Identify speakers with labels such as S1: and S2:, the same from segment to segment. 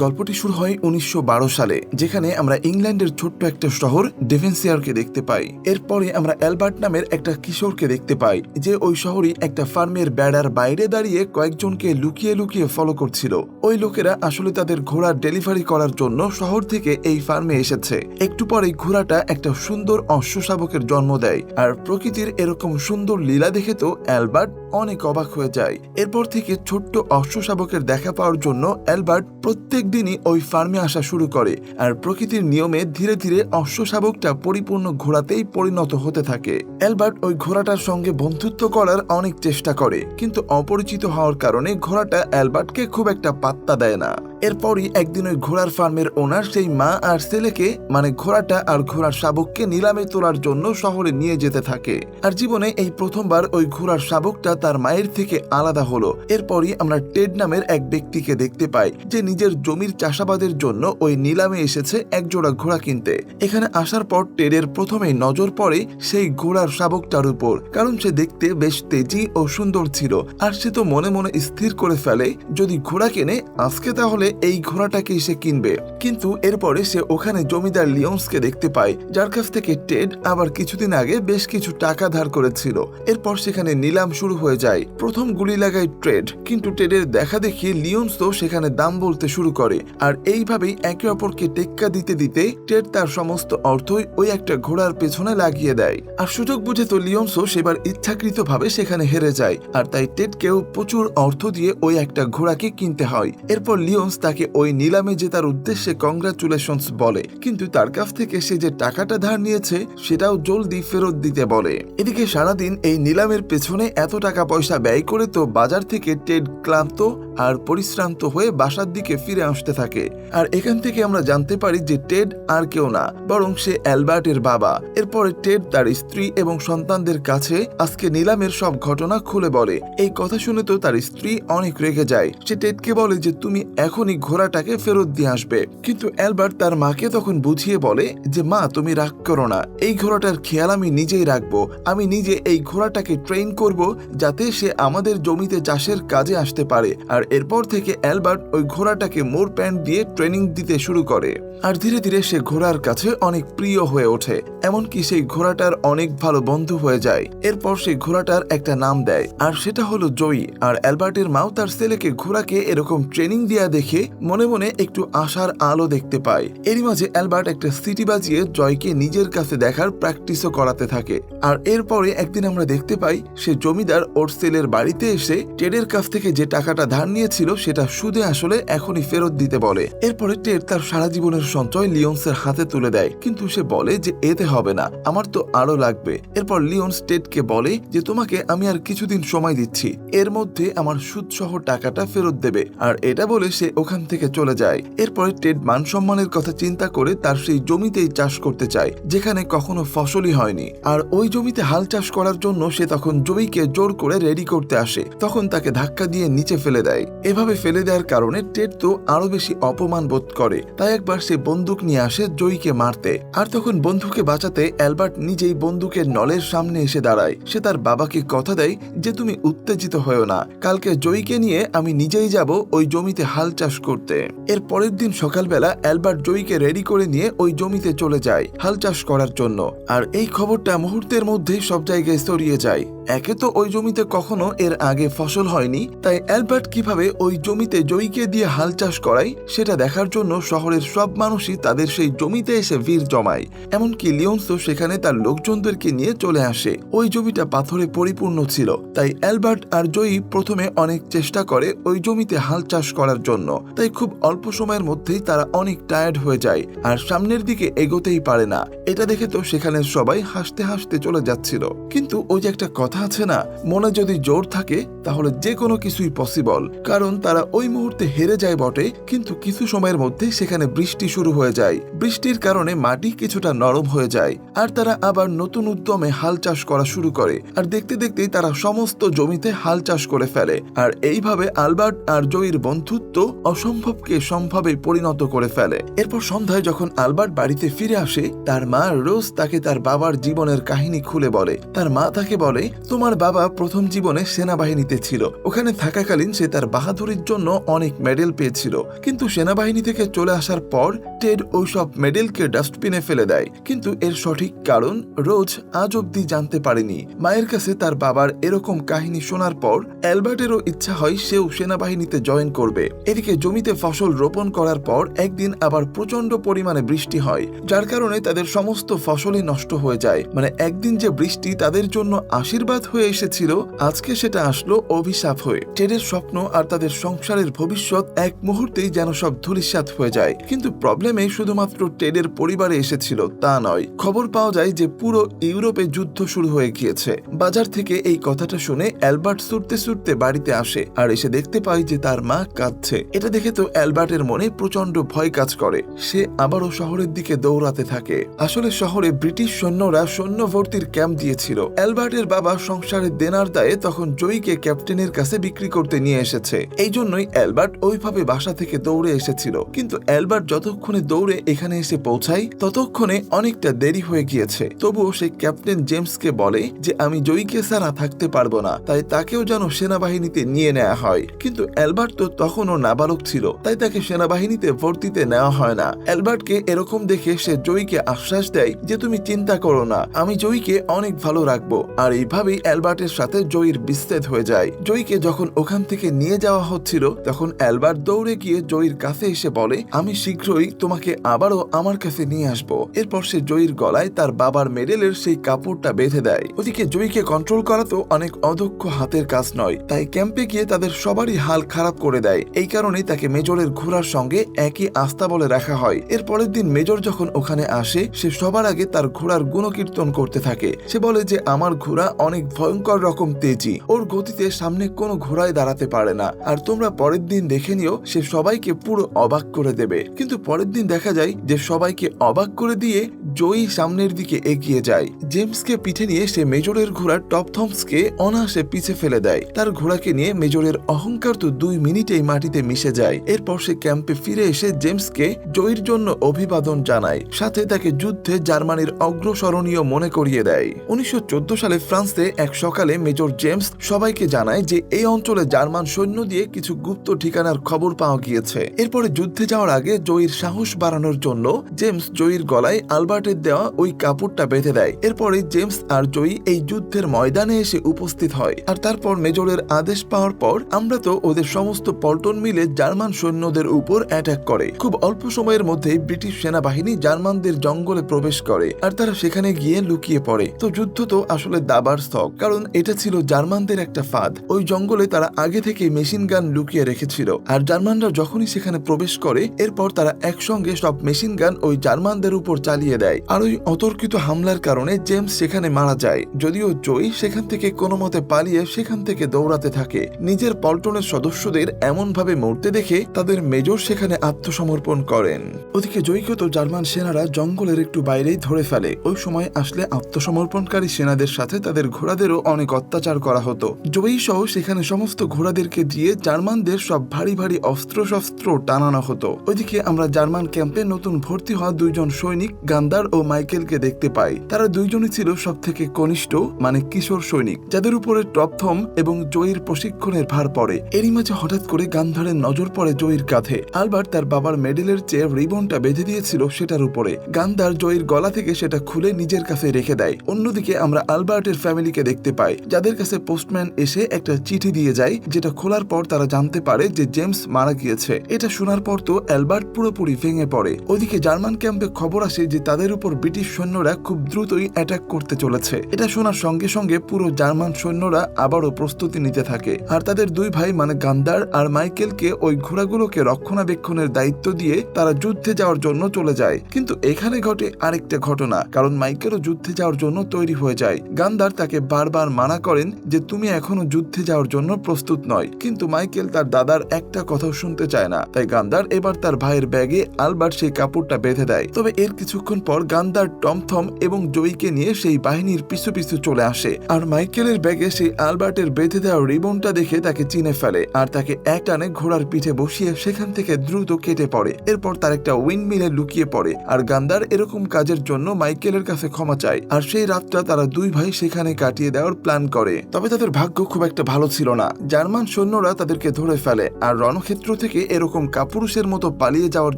S1: গল্পটি শুরু হয় উনিশশো বারো সালে, যেখানে আমরা ইংল্যান্ডের ছোট্ট একটা শহর ডেভেন্সিয়ারকে দেখতে পাই। এরপরে আমরা অ্যালবার্ট নামের একটা কিশোরকে দেখতে পাই, যে ওই শহরই একটা ফার্মের বেড়ার বাইরে দাঁড়িয়ে কয়েকজনকে লুকিয়ে লুকিয়ে ফলো করছিল। ওই লোকেরা আসলে তাদের ঘোড়া ডেলিভারি করার জন্য শহর থেকে এই ফার্মে এসেছে। একটু পরে ঘোড়াটা একটা সুন্দর অশ্ব শাবকের জন্ম দেয়, আর প্রকৃতির এরকম সুন্দর লীলা দেখে তো অ্যালবার্ট অনেক অবাক হয়ে যায়। এরপর থেকে ছোট্ট অশ্ব শাবকের দেখা পাওয়ার জন্য অ্যালবার্ট প্রত্যেক দিনই ওই ফার্মে আসা শুরু করে আর প্রকৃতির নিয়মে ধীরে ধীরে অশ্বশাবকটা পরিপূর্ণ ঘোড়াতেই পরিণত হতে থাকে। অ্যালবার্ট ওই ঘোড়াটার সঙ্গে বন্ধুত্ব করার অনেক চেষ্টা করে, কিন্তু অপরিচিত হওয়ার কারণে ঘোড়াটা অ্যালবার্টকে খুব একটা পাত্তা দেয় না। এরপরই একদিন ওই ঘোড়ার ফার্মের ওনার সেই মা আর ছেলেকে মানে ঘোড়াটা আর ঘোড়ার শাবককে নিলামে তোলার জন্য শহরে নিয়ে যেতে থাকে। আর জীবনে এই প্রথমবার ওই ঘোড়ার শাবকটা তার মায়ের থেকে আলাদা হলো। এরপরই আমরা টেড নামের এক ব্যক্তিকে দেখতে পাই, যে নিজের জমির চাষাবাদের জন্য ওই নিলামে এসেছে এক জোড়া ঘোড়া কিনতে। এখানে আসার পর টেডের প্রথমেই নজর পড়ে সেই ঘোড়ার শাবকটার উপর, কারণ সে দেখতে বেশ তেজি ও সুন্দর ছিল। আর সে তো মনে মনে স্থির করে ফেলে, যদি ঘোড়া কেনে, আজকে তাহলে এই ঘোড়াটাকেই সে কিনবে। কিন্তু এরপরে সে ওখানে জমিদার লিওন্সকে দেখতে পায়, যার কাছ থেকে টেড আবার কিছুদিন আগে বেশ কিছু টাকা ধার করেছিল। এরপর সেখানে নিলাম শুরু হয়ে যায়। প্রথম গুলি লাগায় ট্রেড কিন্তু টেডের দেখা দেখি লিওন্স তো সেখানে দাম বলতে শুরু করে। আর এইভাবেই একে অপরকে টেক্কা দিতে দিতে টেড তার সমস্ত অর্থই ওই একটা ঘোড়ার পেছনে লাগিয়ে দেয়। আর সুযোগ বুঝে তো লিওন্সও সেবার ইচ্ছাকৃতভাবে সেখানে হেরে যায়। আর তাই টেডকেও প্রচুর অর্থ দিয়ে ওই একটা ঘোড়াকে কিনতে হয়। এরপর লিওন্স তাকে ওই নিলামে জেতার উদ্দেশ্যে কংগ্রাচুলেশনস বলে, কিন্তু তার কাছ থেকে সে যে টাকাটা ধার নিয়েছে, সেটাও জলদি ফেরত দিতে বলে। এদিকে সারাদিন এই নিলামের পেছনে এত টাকা পয়সা ব্যয় করে তো বাজার থেকে টেড ক্লান্ত আর পরিশ্রান্ত হয়ে বাসার দিকে ফিরে আসতে থাকে। আর এখান থেকে আমরা জানতে পারি যে টেড আর কেউ না, বরং সে অ্যালবার্টের বাবা। এরপরে টেড তার স্ত্রী এবং সন্তানদের কাছে আজকে নিলামের সব ঘটনা খুলে বলে। এই কথা শুনে তো তার স্ত্রী অনেক রেগে যায়। সে টেডকে বলে যে, তুমি এখনই ঘোড়াটাকে ফেরত দিয়ে আসবে। কিন্তু অ্যালবার্ট তার মাকে তখন বুঝিয়ে বলে যে, মা, তুমি রাগ করো না। এই ঘোড়াটার খেয়াল আমি নিজেই রাখব। আমি নিজে এই ঘোড়াটাকে ট্রেন করব যাতে সে আমাদের জমিতে চাষের কাজে আসতে পারে। আর এরপর থেকে অ্যালবার্ট ওই ঘোড়াটাকে মোর প্যান্ট দিয়ে ট্রেনিং দিতে শুরু করে। আর ধীরে ধীরে সে ঘোড়ার কাছে অনেক প্রিয় হয়ে ওঠে, এমনকি সেই ঘোড়াটার অনেক ভালো বন্ধু হয়ে যায়। এরপর সেই ঘোড়াটার একটা নাম দেয়, আর সেটা হলো জয়ী। আর অ্যালবার্টের মাও তার ছেলেকে ঘোড়াকে এরকম ট্রেনিং দেয়া দেখে মনে মনে একটু আশার আলো দেখতে পায়। এরই মাঝে অ্যালবার্ট একটা সিটি বাজিয়ে জয়কে নিজের কাছে দেখার প্র্যাকটিসও করাতে থাকে। আর এরপরে একদিন আমরা দেখতে পাই, সে জমিদার ওর ছেলের বাড়িতে এসে টেডের কাছ থেকে যে টাকাটা ধার নিয়েছিল সেটা সুদে আসলে এখনই ফেরত দিতে বলে। এরপরে টেড তার সারা জীবনের সঞ্চয় লিওন্সের হাতে তুলে দেয়। কিন্তু সে বলে যে এতে হবে না, আমার তো আরও লাগবে। এরপর লিওন্স টেডকে বলে যে তোমাকে আমি আর কিছুদিন সময় দিচ্ছি। এর মধ্যে আমার সুদ সহ টাকাটা ফেরত দেবে। আর এটা বলে সে ওখান থেকে চলে যায়। এরপরে টেড মান সম্মানের কথা চিন্তা করে তার সেই জমিতেই চাষ করতে চায়, যেখানে কখনো ফসলই হয়নি। আর ওই জমিতে হাল চাষ করার জন্য সে তখন জমিকে জোর করে রেডি করতে আসে। তখন তাকে ধাক্কা দিয়ে নিচে ফেলে দেয়। এভাবে ফেলে দেওয়ার কারণে টেড তো আরও বেশি অপমান বোধ করে। তাই একবার সে বন্দুক নিয়ে আসে জয়ীকে মারতে। আর তখন বন্ধুকে বাঁচাতে অ্যালবার্ট নিজেই বন্দুকের নলের সামনে এসে দাঁড়ায়। সে তার বাবাকে কথা দেয় যে, তুমি উত্তেজিত হয়েও না। কালকে জয়ীকে নিয়ে আমি নিজেই যাব ওই জমিতে হাল চাষ করতে। এর পরের দিন সকালবেলা অ্যালবার্ট জয়ীকে রেডি করে নিয়ে ওই জমিতে চলে যায় হাল চাষ করার জন্য। আর এই খবরটা মুহূর্তের মধ্যেই সব জায়গায় ছড়িয়ে যায়। একে তো ওই জমিতে কখনো এর আগে ফসল হয়নি। তাই অ্যালবার্ট কীভাবে ওই জমিতে জয়ীকে দিয়ে হাল চাষ করায়, সেটা দেখার জন্য শহরের সব মানুষই তাদের সেই জমিতে এসে ভিড় জমায়। এমনকি লিওন্সও সেখানে তার লোকজনদেরকে নিয়ে চলে আসে। ওই জমিটা পাথরে পরিপূর্ণ ছিল, তাই অ্যালবার্ট আর জয়ী প্রথমে অনেক চেষ্টা করে ওই জমিতে হাল চাষ করার জন্য। তাই খুব অল্প সময়ের মধ্যেই তারা অনেক টায়ার্ড হয়ে যায়, আর সামনের দিকে এগোতেই পারে না। এটা দেখে তো সেখানে সবাই হাসতে হাসতে চলে যাচ্ছিল। কিন্তু ওই যে একটা কথা আছে না, মনে যদি জোর থাকে, তাহলে যে কোনো কিছুই পসিবল কারণ তারা ওই মুহূর্তে হেরে যায় বটে, কিন্তু কিছু সময়ের মধ্যে সেখানে বৃষ্টি শুরু হয়ে যায়। বৃষ্টির কারণে মাটি কিছুটা নরম হয়ে যায়, আর তারা আবার নতুন উদ্যমে হাল চাষ করা শুরু করে। আর দেখতে দেখতেই তারা সমস্ত জমিতে হাল চাষ করে ফেলে। আর এইভাবে আলবার্ট আর জয়ীর বন্ধুত্ব অসম্ভবকে সম্ভবে পরিণত করে ফেলে। এরপর সন্ধ্যায় যখন আলবার্ট বাড়িতে ফিরে আসে, তার মা রোজ তাকে তার বাবার জীবনের কাহিনী খুলে বলে। তার মা তাকে বলে, তোমার বাবা প্রথম জীবনে সেনাবাহিনীতে ছিল। ওখানে থাকাকালীন সে তার বাহাদুরির জন্য অনেক মেডেল পেয়েছিল। কিন্তু সেনাবাহিনী থেকে চলে আসার পর টেড ওইসব মেডেলকে ডাস্টবিনে ফেলে দেয়। কিন্তু এর সঠিক কারণ রোজ আজ অব্দি জানতে পারেনি। মায়ের কাছে তার বাবার এরকম কাহিনী শোনার পর, অ্যালবার্টেরও ইচ্ছা হয় সেও সেনাবাহিনীতে জয়েন করবে। এদিকে জমিতে ফসল রোপণ করার পর একদিন আবার প্রচণ্ড পরিমাণে বৃষ্টি হয়, যার কারণে তাদের সমস্ত ফসলই নষ্ট হয়ে যায়। মানে একদিন যে বৃষ্টি তাদের জন্য আশীর্বাদ হয়ে এসেছিল, আজকে সেটা আসলো অভিশাপ হয়ে। টেডের স্বপ্ন আর তাদের সংসারের ভবিষ্যৎ এক মুহূর্তেই যেন সব ধূলিসাৎ হয়ে যায়। কিন্তু প্রবলেমে শুধুমাত্র টেডের পরিবারে এসেছিল, তা নয়। খবর পাওয়া যায় যে পুরো ইউরোপে যুদ্ধ শুরু হয়ে গিয়েছে। বাজার থেকে এই কথাটা শুনে অ্যালবার্ট ছুটতে ছুটতে বাড়িতে আসে আর এসে দেখতে পায় যে তার মা কাঁদছে। এটা দেখে তো অ্যালবার্টের মনে প্রচণ্ড ভয় কাজ করে। সে আবারও শহরের দিকে দৌড়াতে থাকে। আসলে শহরে ব্রিটিশ সৈন্যরা সৈন্য ভর্তির ক্যাম্প দিয়েছিল। অ্যালবার্টের বাবা সংসারের দেনার দায়ে তখন জয়ীকে ক্যাপ্টেনের কাছে বিক্রি করতে নিয়ে এসেছে। এই জন্যই অ্যালবার্ট ওইভাবে বাসা থেকে দৌড়ে এসেছিল। কিন্তু অ্যালবার্ট যতক্ষণে দৌড়ে এখানে এসে পৌঁছায়, ততক্ষণে অনেকটা দেরি হয়ে গিয়েছে। তবুও সে ক্যাপ্টেন জেমসকে বলে যে, আমি জয়ীকে ছাড়া থাকতে পারব না, তাই তাকেও যেন সেনাবাহিনীতে নিয়ে নেওয়া হয়। কিন্তু অ্যালবার্ট তো তখনও নাবালক ছিল, তাই তাকে সেনাবাহিনীতে ভর্তিতে নেওয়া হয় না। অ্যালবার্টকে এরকম দেখে সে জয়ীকে আশ্বাস দেয় যে, তুমি চিন্তা করো না, আমি জয়ীকে অনেক ভালো রাখব। আর এইভাবেই অ্যালবার্টের সাথে জয়ীর বিচ্ছেদ হয়ে যায়। জয়ীকে যখন ওখান থেকে নিয়ে যাওয়া হচ্ছিল, তখন অ্যালবার্ট দৌড়ে গিয়ে জয়ীর কাছে এসে বলে, আমি শীঘ্রই তোমাকে আবারও আমার কাছে নিয়ে আসব। এরপর সে জয়ীর গলায় তার বাবার মেডেলের সেই কাপড়টা বেঁধে দেয়। ওদিকে জয়ীকে কন্ট্রোল করা তো অনেক অদক্ষ হাতের কাজ নয়, তাই ক্যাম্পে গিয়ে তাদের সবারই হাল খারাপ করে দেয়। এই কারণেই তাকে মেজরের ঘোড়ার সঙ্গে একই আস্থা বলে রাখা হয়। এর পরের দিন মেজর যখন ওখানে আসে, সে সবার আগে তার ঘোড়ার গুণকীর্তন করতে থাকে। সে বলে যে, আমার ঘোড়া অনেক ভয়ঙ্কর রকম তেজি। ওর গতিতে সামনে কোনো ঘোড়ায় দাঁড়াতে পারে না। আর তোমরা পরের দিন দেখে নিও, সে সবাইকে পুরো অবাক করে দেবে। কিন্তু পরের দিন দেখা যায় যে সবাইকে অবাক করে দিয়ে জয়ী সামনের দিকে এগিয়ে যায়। জেমসকে পিঠে নিয়ে সে মেজরের ঘোড়া টপ থমসকে অনায়াসে পিছে ফেলে দেয়। তার ঘোড়াকে নিয়ে মেজরের অহংকার তো দুই মিনিটেই মাটিতে মিশে যায়। এরপর সে ক্যাম্পে ফিরে এসে জেমসকে জয়ীর জন্য অভিবাদন জানায়। সাথে তাকে যুদ্ধে জার্মানির অগ্রসরণীয় মনে করিয়ে দেয়। উনিশশো চোদ্দ সালে ফ্রান্সে এক সকালে মেজর জেমস সবাইকে জানায় যে এই অঞ্চলে জার্মান সৈন্য দিয়ে কিছু গুপ্ত ঠিকানার খবর পাওয়া গিয়েছে। এরপরে যুদ্ধে যাওয়ার আগে জয়ীর সাহস বাড়ানোর জন্য জেমস জয়ীর গলায় আলবার্টের দেওয়া ওই কাপড়টা বেঁধে দেয়। এরপরে জেমস আর জয়ী এই যুদ্ধের ময়দানে এসে উপস্থিত হয়। আর তারপর মেজরের আদেশ পাওয়ার পর আমরা তো ওদের সমস্ত পল্টন মিলে জার্মান সৈন্যদের উপর অ্যাটাক করে। খুব অল্প সময়ের মধ্যেই ব্রিটিশ সেনাবাহিনী জার্মানদের জঙ্গলে প্রবেশ করে আর তারা সেখানে গিয়ে লুকিয়ে পড়ে। তো যুদ্ধ তো আসলে দাবার স্থক কারণ এটা ছিল জার্মানদের একটা ফাঁদ। ওই জঙ্গলে তারা আগে থেকে মেশিন গান লুকিয়ে রেখেছিল। আর জার্মানরা যখনই সেখানে প্রবেশ করে, এরপর তারা একসঙ্গে সব মেশিন গান ওই জার্মানদের উপর চালিয়ে দেয়। আর ওই অতর্কিত হামলার কারণে জেমস সেখানে মারা যায়। যদিও জয়ী সেখান থেকে কোনো মতে পালিয়ে সেখান থেকে দৌড়াতে থাকে। নিজের পল্টনের সদস্যদের এমন ভাবে মরতে দেখে তাদের মেজর সেখানে আত্মসমর্পণ করেন। ওদিকে জয়ীকে তো জার্মান সেনারা জঙ্গলের একটু বাইরেই ধরে ফেলে। ওই সময় আসলে আত্মসমর্পণকারী সেনাদের সাথে তাদের ঘোড়াদেরও অনেক অত্যাচার করা হতো। জয়ী সহ সেখানে সমস্ত ঘোড়াদেরকে দিয়ে জার্মানদের সব ভারী ভারী অস্ত্র শস্ত্র টানানো হতো। ওইদিকে আমরা জার্মান ক্যাম্পে নতুন ভর্তি হওয়া দুইজন সৈনিক গান্দার ও মাইকেলকে দেখতে পাই। তারা দুইজনই ছিল সব থেকে কনিষ্ঠ মানে কিশোর সৈনিক, যাদের উপরে টপথম এবং জয়ীর প্রশিক্ষণের ভার পড়ে। এরই মাঝে হঠাৎ করে গান্ধারের নজর পড়ে জয়ীর কাঁধে। আলবার্ট তার বাবার মেডেলের চেয়ে রিবনটা বেঁধে দিয়েছিল সেটার উপরে। গান্ধার জয়ীর গলা থেকে সেটা খুলে নিজের কাছে রেখে দেয়। অন্যদিকে আমরা আলবার্টের ফ্যামিলিকে দেখতে পাই, যাদের কাছে পোস্টম্যান এসে একটা চিঠি দিয়ে যায়, যেটা খোলার পর তারা জানতে পারে যে জেমস মারা গিয়েছে। এটা শোনার পর তো অ্যালবার্ট পুরোপুরি ভেঙে পড়ে। ওদিকে জার্মান ক্যাম্পে খবর আসে যে তাদের উপর ব্রিটিশ সৈন্যরা খুব দ্রুতই অ্যাটাক করতে চলেছে। এটা শোনার সঙ্গে সঙ্গে পুরো জার্মান সৈন্যরা আবারও প্রস্তুতি নিতে থাকে। আর তাদের দুই ভাই মানে গান্দার আর মাইকেলকে ওই ঘোড়াগুলোকে রক্ষণাবেক্ষণের দায়িত্ব দিয়ে তারা যুদ্ধে যাওয়ার জন্য চলে যায়। কিন্তু এখানে ঘটে আরেকটা ঘটনা, কারণ মাইকেলও যুদ্ধে যাওয়ার জন্য তৈরি হয়ে যায়। গান্দার তাকে বারবার মানা করেন যে, তুমি এখনও যুদ্ধে যাওয়ার জন্য প্রস্তুত নয়। কিন্তু মাইকেল তার দাদার একটা কথাও শুনতে চায় না। তাই গান্দার এবার তার ভাইয়ের ব্যাগে আলবার্ট সেই কাপড়টা বেঁধে দেয়। তবে এর কিছুক্ষণ পর গান্দার টমথম এবং জয়ীকে নিয়ে সেই বাহিনীর পিছু পিছু চলে আসে। আর মাইকেলের ব্যাগে সেই আলবার্টের বেঁধে দেওয়া রিবনটা দেখে তাকে চিনে ফেলে আর তাকে এক টানে ঘোড়ার পিঠে বসিয়ে সেখান থেকে দ্রুত কেটে পড়ে। এরপর তার একটা উইন্ড মিলে লুকিয়ে পড়ে। আর গান্দার এরকম কাজের জন্য মাইকেলের কাছে ক্ষমা চায়। আর সেই রাতটা তারা দুই ভাই সেখানে কাটিয়ে দেওয়ার প্ল্যান করে। তবে তাদের ভাগ্য খুব একটা ভালো ছিল না। জার্মান সৈন্যরা তাদেরকে ধরে ফেলে, আর রণক্ষেত্র থেকে এরকম কাপুরুষের মতো পালিয়ে যাওয়ার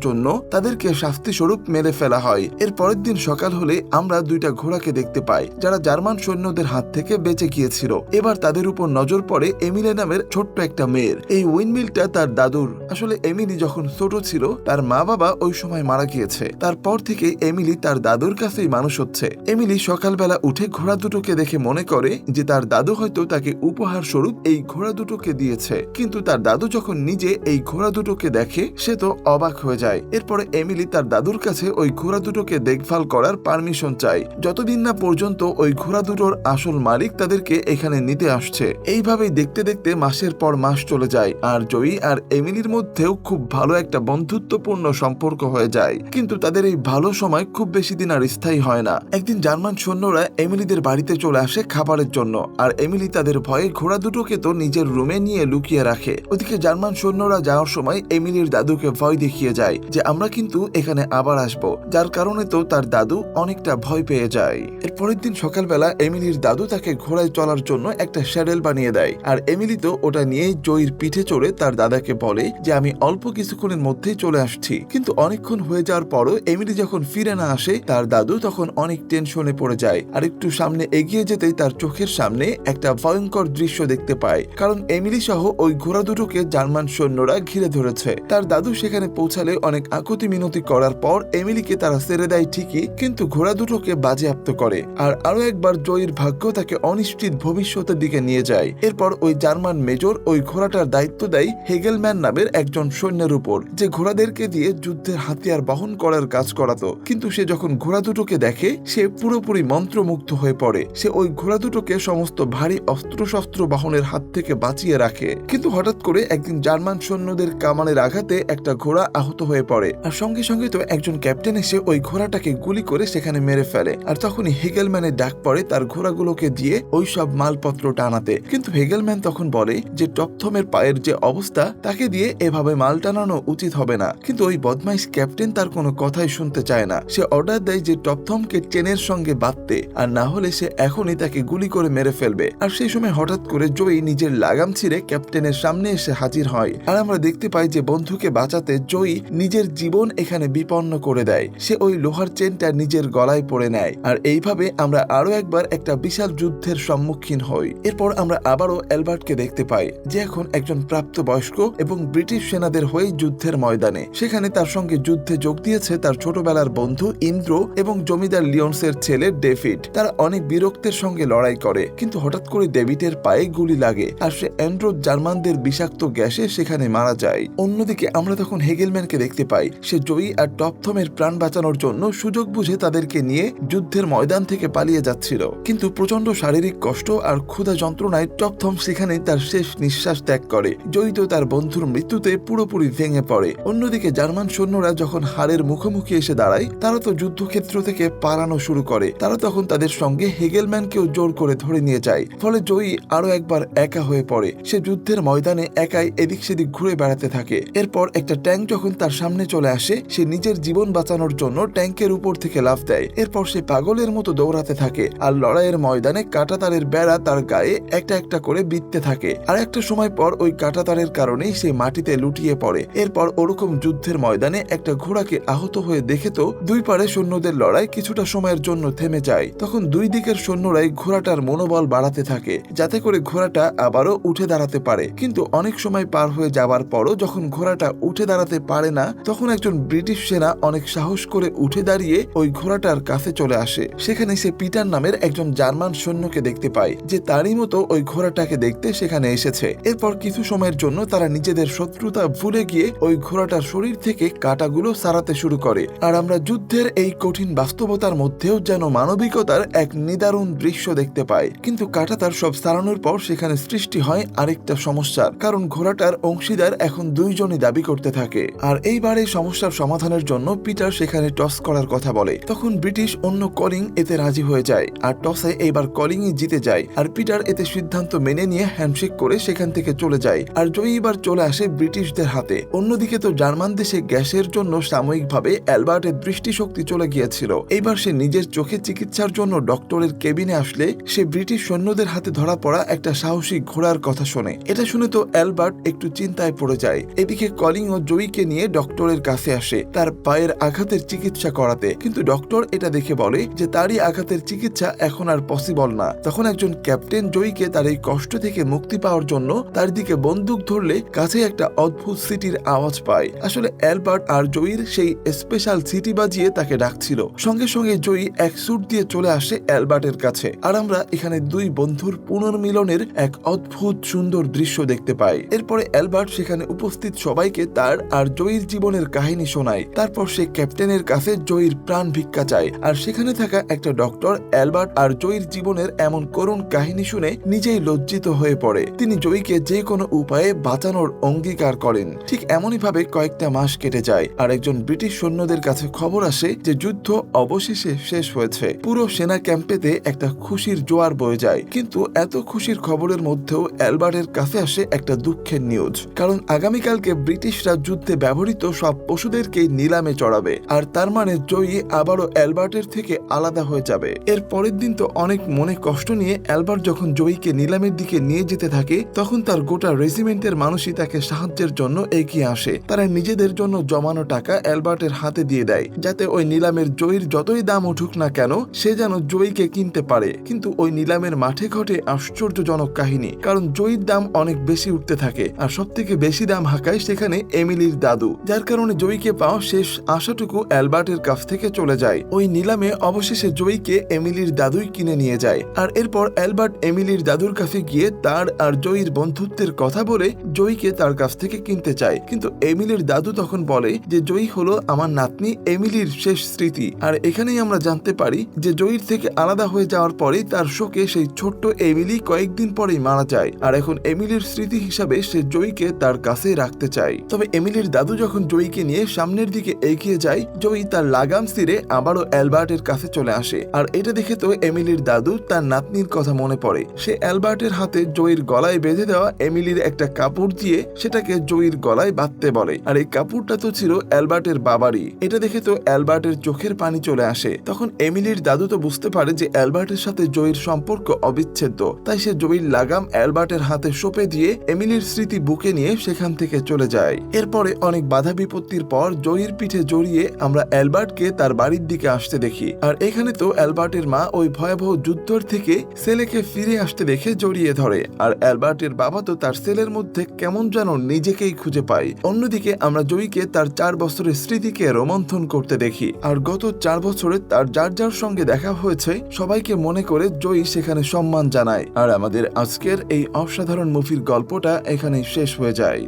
S1: জন্য তাদেরকে শাস্তি স্বরূপ মেরে ফেলা হয়। এর পরের দিন সকাল হলে আমরা দুইটা ঘোড়াকে দেখতে পাই, যারা জার্মান সৈন্যদের হাত থেকে বেঁচে গিয়েছিল। এবার তাদের উপর নজর পড়ে এমিলে নামের ছোট্ট একটা মেয়ের। এই উইন্ডমিলটা তার দাদুর। আসলে এমিলি যখন ছোট ছিল, তার মা বাবা ওই সময় মারা গিয়েছে। তারপর থেকে এমিলি তার দাদুর কাছেই মানুষ হচ্ছে। এমিলি সকালবেলা উঠে ঘোড়া দুটোকে দেখে মনে করে যে তার দাদু হয়তো তাকে উপহার স্বরূপ এই ঘোড়া দুটোকে দিয়েছে। কিন্তু তার দাদু যখন নিজে এই ঘোড়া দুটোকে দেখে, সে তো অবাক হয়ে যায়। এরপরে এমিলি তার দাদুর কাছে ওই ঘোড়া দুটোকে দেখভাল করার পারমিশন চায়। যতদিন না পর্যন্ত ওই ঘোড়া দুটোর আসল মালিক তাদেরকে এখানে নিতে আসছে। এইভাবেই দেখতে দেখতে মাসের পর মাস চলে যায়, আর জয়ী আর এমিলির মধ্যেও খুব ভালো একটা বন্ধুত্বপূর্ণ সম্পর্ক হয়ে যায়। কিন্তু তাদের এই ভালো সময় খুব বেশি দিন আর স্থায়ী হয় না। একদিন জার্মান সৈন্যরা এমিলিদের বাড়িতে চলে আসে খাবারের জন্য, আর এমিলি তাদের ভয়ে ঘোড়া দুটোকে তো নিজের রুমে নিয়ে লুকিয়ে রাখে। ওদিকে জার্মান সৈন্যরা যাওয়ার সময় এমিলির দাদুকে ভয় দেখিয়ে যায় যে আমরা কিন্তু এখানে আবার আসব। যার কারণে তো তার দাদু অনেকটা ভয় পেয়ে যায়। এর পরের দিন সকালবেলা এমিলির দাদু তাকে ঘোড়ায় চলার জন্য একটা স্যাডেল বানিয়ে দেয়। আর এমিলি তো ওটা নিয়ে জয়ীর পিঠে চড়ে তার দাদাকে বলে যে, আমি অল্প কিছুক্ষণের মধ্যেই চলে আসছি। কিন্তু অনেকক্ষণ হয়ে যাওয়ার পরও এমিলি যখন ফিরে না আসে, তার দাদু তখন অনেক টেনশনে পড়ে যায়। আর একটু সামনে এগিয়ে যেতেই তার চোখের সামনে একটা ভয়ঙ্কর দৃশ্য দেখতে পায়। কারণ এমিলি সহ ওই ঘোড়া দুটোকে জার্মান সৈন্যরা ঘিরে ধরেছে। তার দাদু সেখানে পৌঁছালে অনেক আকুতি মিনতি করার পর এমিলিকে তারা ছেড়ে দেয় ঠিকই, কিন্তু ঘোড়া দুটোকে বাজেয়াপ্ত করে আর আরও একবার জয়ীর ভাগ্য তাকে অনিশ্চিত ভবিষ্যতের দিকে নিয়ে যায়। এরপর ওই জার্মান মেজর ওই ঘোড়াটার দায়িত্ব দেয় হেগেলম্যান নামের একজন সৈন্যের উপর, যে ঘোড়াদেরকে দিয়ে যুদ্ধের হাতিয়ার বহন করার কাজ করাতো। কিন্তু সে যখন ঘোড়া দুটোকে দেখে, সে পুরোপুরি মন্ত্রমুগ্ধ হয়ে পড়ে। সে ওই ঘোড়া দুটোকে সমস্ত ভারী অস্ত্রশস্ত্র বাহনের হাত থেকে বাঁচিয়ে রাখে। কিন্তু হঠাৎ করে একদিন জার্মান সৈন্যদের কামানের আঘাতে একটা ঘোড়া আহত হয়ে পড়ে। আর সঙ্গে সঙ্গে তো একজন ক্যাপ্টেন এসে ওই ঘোড়াটাকে গুলি করে সেখানে মেরে ফেলে। আর তখনই হেগেলম্যানের ডাক পড়ে তার ঘোড়াগুলোকে দিয়ে ওই সব মালপত্র টানাতে। কিন্তু হেগেলম্যান তখন বলে যে টপথমের পায়ের যে অবস্থা, তাকে দিয়ে এভাবে মাল টানানো উচিত হবে না। কিন্তু ওই বদমাইশ ক্যাপ্টেন তার কোনো কথাই শুনতে চায় না। সে অর্ডার দেয় যে টপথমকে চেনের সঙ্গে বাঁধতে, আর না হলে সে এখনই তাকে গুলি করে মেরে ফেলবে। আর সেই সময় হঠাৎ করে জয়ী নিজের লাগাম ছিঁড়ে ক্যাপ্টেনের সামনে এসে হাজির হয়। আর আমরা দেখতে পাই যে বন্ধুকে বাঁচাতে জয়ী নিজের জীবন এখানে বিপন্ন করে দেয়। সে ওই লোহার চেনটা নিজের গলায় পড়ে নেয়। আর এইভাবে আমরা আরও একবার একটা বিশাল যুদ্ধের সম্মুখীন হই। এরপর আমরা আবারও অ্যালবার্টকে দেখতে পাই, যে এখন একজন প্রাপ্তবয়স্ক এবং ব্রিটিশ সেনাদের হয়ে যুদ্ধের ময়দানে। সেখানে তার সঙ্গে যুদ্ধে যোগ দিয়েছে তার ছোটবেলার বন্ধু ইন্দ্র এবং জমিদার লিওন্সের ছেলে ডেভিড। তারা অনেক বিরক্তের সঙ্গে লড়াই করে, কিন্তু হঠাৎ করে ডেভিডের পায়ে গুলি লাগে। আর সে অ্যান্ড্রো জার্মানদের বিষাক্ত গ্যাসে সেখানে মারা যায়। অন্যদিকে আমরা তখন হেগেলম্যানকে দেখতে পাই। সে জয়ী আর টপথমের প্রাণ বাঁচানোর জন্য সুযোগ বুঝে তাদেরকে নিয়ে যুদ্ধের ময়দান থেকে পালিয়ে যাচ্ছিল। কিন্তু প্রচণ্ড শারীরিক কষ্ট আর ক্ষুধা যন্ত্রণায় টপথম সেখানে তার শেষ নিঃশ্বাস ত্যাগ করে। জয়িত তার বন্ধুর মৃত্যুতে পুরোপুরি ভেঙে পড়ে। অন্যদিকে জার্মান সৈন্যরা যখন হারের মুখোমুখি এসে দাঁড়ায়, তারা তো যুদ্ধক্ষেত্র থেকে পালানো শুরু করে। তারা তখন তাদের সঙ্গে হেগেলম্যানকেও জোর করে ধরে নিয়ে যায়। ফলে জয়ী আরও একবার একা হয়ে পড়ে। সে যুদ্ধের ময়দানে একাই এদিক সেদিক ঘুরে বেড়াতে থাকে। এরপর একটা ট্যাঙ্ক যখন তার সামনে চলে আসে, সে নিজের জীবন বাঁচানোর জন্য ট্যাঙ্কের উপর থেকে লাফ দেয়। এরপর সে পাগলের মতো দৌড়াতে থাকে আর লড়াইয়ের ময়দানে কাঁটাতারের বেড়া তার গায়ে একটা একটা করে বিততে থাকে। আর একটা সময় পর ওই কাঁটাতারের কারণেই সে মাটিতে লুটিয়ে পড়ে। এরপর ওরকম যুদ্ধের ময়দানে একটা ঘোড়াকে আহত হয়ে দেখে তো দুই পারে সৈন্যদের লড়াই কিছুটা সময়ের জন্য থেমে যায়। তখন দুই দিকের সৈন্যরাই ঘোড়াটার মনোবল বাড়াতে থাকে, যাতে করে ঘোড়াটা আবারও উঠে দাঁড়াতে পারে। কিন্তু অনেক সময় পার হয়ে যাবার পরও যখন ঘোড়াটা উঠে দাঁড়াতে পারে না, তখন একজন ব্রিটিশ সেনা অনেক সাহস করে উঠে দাঁড়িয়ে ওই ঘোড়াটার কাছে চলে আসে। সেখানে সে পিটার নামের একজন জার্মান সৈন্যকে দেখতে পায়, যে তারই মতো ওই ঘোড়াটাকে দেখতে সেখানে এসেছে। এরপর কিছু সময়ের জন্য তারা নিজেদের শত্রুতা ভুলে গিয়ে ওই ঘোড়াটার শরীর থেকে কাটাগুলো সারাতে শুরু করে। আর আমরা যুদ্ধের এই কঠিন বাস্তবতার মধ্যেও যেন মানবিকতার এক নিদারুণ দৃশ্য দেখতে পাই। কিন্তু কাটা তার সব সারানোর পর সেখানে সৃষ্টি হয় আরেকটা সমস্যার, কারণ ঘোড়াটার অংশীদার এখন দুইজনই দাবি করতে থাকে। আর এইবার এই সমস্যার সমাধানের জন্য পিটার সেখানে টস করার কথা বলে। তখন ব্রিটিশ অন্য কলিং এতে রাজি হয়ে যায়, আর টসে এইবার কলিংই জিতে যায়, আর পিটার এতে সিদ্ধান্ত মেনে নিয়ে হ্যান্ডশেক করে সেখান থেকে চলে যায়, আর জয়ী এবার চলে আসে ব্রিটিশদের হাতে। অন্যদিকে তো জার্মান দেশে গ্যাসের জন্য সাময়িকভাবে অ্যালবার্টের দৃষ্টিশক্তি চলে গিয়েছিল। এইবার সে নিজের চোখে চিকিৎসার জন্য ডক্টরের কেবিনে আসলে সে ব্রিটিশ সৈন্যদের হাতে ধরা পড়া একটা সাহসী ঘোড়ার কথা শোনে। এটা শুনে তো অ্যালবার্ট একটু চিন্তায় পড়ে যায়। এদিকে কলিং ও জয়ীকে নিয়ে ডক্টরের কাছে আসে, তার পায়ের আঘাতের চিকিৎসা করাতে। কিন্তু ডক্টর এটা দেখে বলে যে তারই আঘাতের চিকিৎসা এখন আর পসিবল না। তখন একজন ক্যাপ্টেন জয়ীকে তার এই কষ্ট থেকে মুক্তি পাওয়ার জন্য তার দিকে বন্দুক ধরলে কাছে একটা অদ্ভুত সিটির আওয়াজ পায়। আসলে অ্যালবার্ট আর জয়ীর সেই স্পেশাল সিটি বাজিয়ে তাকে ডাকছিল। সঙ্গে সঙ্গে জয়ী এক সুট দিয়ে চলে আসে অ্যালবার্টের কাছে। আর আমরা এখানে দুই বন্ধুর পুনর্মিলনের এক অদ্ভুত সুন্দর দৃশ্য দেখতে পাই। এরপরে অ্যালবার্ট সেখানে উপস্থিত সবাইকে তার আর জয়ীর জীবনের কাহিনী শোনায়। তারপর সে ক্যাপ্টেনের কাছে জয়ীর প্রাণ ভিক্ষা চায়। আর সেখানে থাকা একটা ডক্টর, অ্যালবার্ট আর জয়ীর জীবনের এমন করুণ কাহিনী শুনে নিজেই লজ্জিত হয়ে পড়ে। তিনি জয়ীকে যে কোনো উপায়ে বাঁচানোর অঙ্গীকার করেন। ঠিক এমনই ভাবে কয়েকটা মাস কেটে যায়। আর একজন ব্রিটিশ সৈন্যদের কাছে খবর আসে যে যুদ্ধ অবশেষে শেষ হয়েছে। পুরো সেনা ক্যাম্পেতে একটা খুশির জোয়ার বয়ে যায়। কিন্তু এত খুশির খবরের মধ্যেও অ্যালবার্টের কাছে আসে একটা দুঃখের নিউজ কারণ আগামীকালকে ব্রিটিশরা যুদ্ধে ব্যবহৃত সব পশুদেরকেই নিলামে চড়াবে, আর তার মানে জয়ী আবারও অ্যালবার্টের থেকে আলাদা হয়ে যাবে। এর পরের দিন তো অনেক মনে কষ্ট নিয়ে অ্যালবার্ট যখন জয়ীকে নিলামের দিকে নিয়ে যেতে থাকে, তখন তার গোটা রেজিমেন্টের মানুষই তাকে সাহায্যের জন্য এগিয়ে আসে। তারা নিজেদের জন্য জমানো টাকা অ্যালবার্টের হাতে দিয়ে দেয়, যাতে ওই নিলামের জয়ীর যতই দাম উঠুক না কেন, সে যেন জয়ীকে কিনতে পারে। কিন্তু ওই নিলামের মাঠে ঘটে আশ্চর্যজনক কাহিনী, কারণ জয়ীর দাম অনেক বেশি উঠতে থাকে। আর সব থেকে বেশি দাম হাঁকায় সেখানে এমিলির দাদু, যার কারণে জয়ীকে পাওয়া শেষ আশাটুকু অ্যালবার্টের কাছ থেকে চলে যায়। ওই নিলামে অবশেষে জয়ীকে এমিলির দাদুই কিনে নিয়ে যায়। আর এরপর অ্যালবার্ট এমিলির দাদুর কাছে গিয়ে তার আর জয়ীর বন্ধুত্বের কথা বলে জয়ীকে তার কাছ থেকে কিনতে চায়। কিন্তু এমিলির দাদু তখন বলে যে, জয়ী হলো আমার নাতনি এমিলির শেষ স্মৃতি। আর এখানেই আমরা জানতে পারি যে, জয়ীর থেকে আলাদা হয়ে যাওয়ার পরেই তার শোকে সেই ছোট্ট এমিলি কয়েকদিন পরেই মারা যায়। আর এখন এমিলির স্মৃতি হিসাবে সে জয়ীকে তার কাছে রাখতে চায়। তবে এমিলির দাদু যখন জয়ীকে নিয়ে সামনের দিকে এগিয়ে যায়, জয়ী তার লাগাম ছিঁড়ে আবারও অ্যালবার্টের কাছে চলে আসে। আর এটা দেখে তো এমিলির দাদু তার নাতনির কথা মনে পড়ে। সে অ্যালবার্টের হাতে জয়ীর গলায় বেঁধে দেওয়া এমিলির একটা কাপড় দিয়ে সেটাকে জয়ীর গলায় বাঁধতে বলে। আর এই কাপড়টা তো ছিল অ্যালবার্টের বাবারই। এটা দেখে তো অ্যালবার্টের চোখের পানি চলে আসে। তখন এমিলির দাদু তো বুঝতে পারে যে অ্যালবার্টের সাথে জয়ীর সম্পর্ক অবিচ্ছেদ্য। তাই সে জয়ীর লাগাম অ্যালবার্টের হাতে সঁপে দিয়ে এমিলির স্মৃতি বুকে নিয়ে সেখান থেকে চলে যায়। এরপরে অনেক বাধা বিপত্তির পর জয়ীর পিঠে জড়িয়ে আমরা অ্যালবার্টকে তার বাড়ির দিকে আসতে দেখি। আর এখানে তো অ্যালবার্টের মা ওই ভয়াবহ যুদ্ধর থেকে ছেলেকে ফিরে আসতে দেখে জড়িয়ে ধরে। আর অ্যালবার্টের বাবা তো তার ছেলের মধ্যে কেমন যেন নিজেকেই খুঁজে পায়। অন্যদিকে আমরা জয়ীকে তার চার বছরের স্মৃতিকে রোমন্থন করতে দেখি। আর গত চার বছরে তার যার যার সঙ্গে দেখা হয়েছে, সবাইকে মনে করে জয়ী সেখানে সম্মান জানায়। আর আমাদের আজকের এই অসাধারণ মুভির গল্পটা এখানেই শেষ হয়ে যায়।